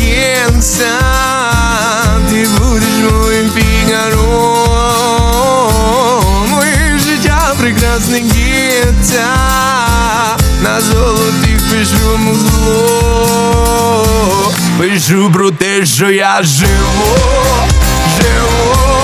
Генса, ти будеш моїм фігаром Моє життя прекрасне гетця На золотих пишу музло. Пишу про те, що я живу, живу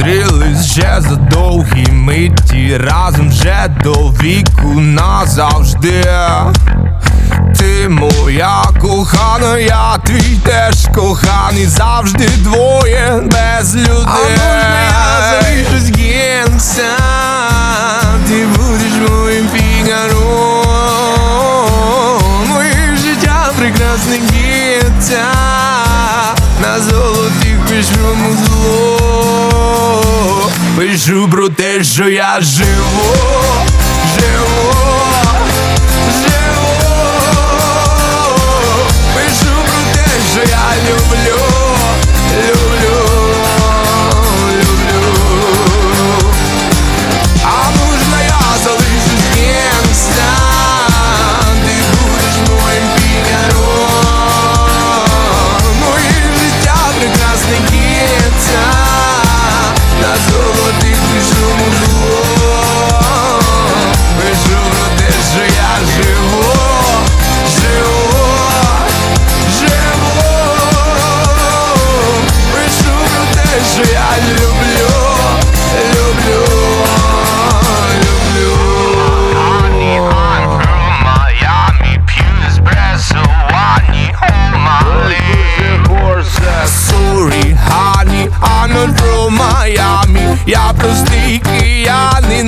зустрілись ще за довгі миті Разом вже до віку назавжди. Ти моя кохана, я твій теж коханий Завжди двоє без людей. А залишусь генса Ти будеш моїм фігаром Моє життя прекрасне гетця На золотих пишу музло Пишу про те, що я живу, живу, живу. Пишу про я люблю, люблю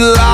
I.